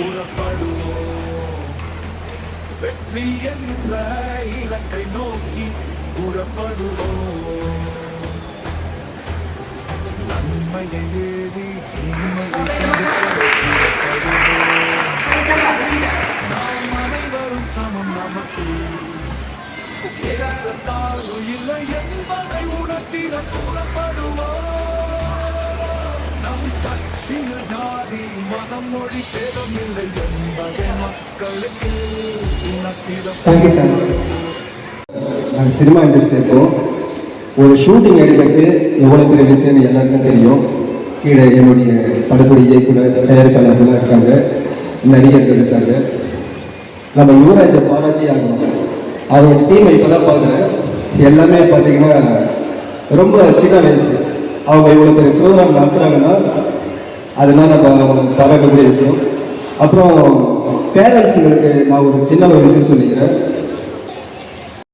புறப்படுவோம் வெற்றி என்ற இலக்கை நோக்கி புறப்படுவோம் நன்மையை ஏறி நாம் அனைவரும் சமம் நமக்கு ஏற்ற தாழ்வு இல்லை என்பதை உணர்த்திட புறப்படுவோம் கட்சியில் ஜாதி மதம் மொழி பேதம் இல்லை என்பதை மக்களுக்கு நாங்கள் சினிமா இண்டஸ்ட்ரி இருக்கோம் ஒரு ஷூட்டிங் எடுக்கிறது எவ்வளோ பெரிய விஷயம்னு எல்லாருக்கும் தெரியும். கீழே என்னுடைய படத்துடைய இயக்குனர் தயாரிப்பாளர்கள்லாம் இருக்காங்க. நடிகர்கள் இருக்காங்க. நம்ம யுவராஜை பாராட்டி ஆகணும். அவரோட டீமை இப்போ தான் பார்க்குறேன். எல்லாமே பார்த்தீங்கன்னா ரொம்ப சின்ன வயசு. அவங்க இவ்வளோ பெரிய ப்ரோக்ராம் நடத்துகிறாங்கன்னா அதெல்லாம் நம்ம பாராட்டக்கூடிய விஷயம் அப்புறம் பேரண்ட்ஸுங்களுக்கு நான் ஒரு சின்ன ஒரு விஷயம் சொல்லிக்கிறேன்.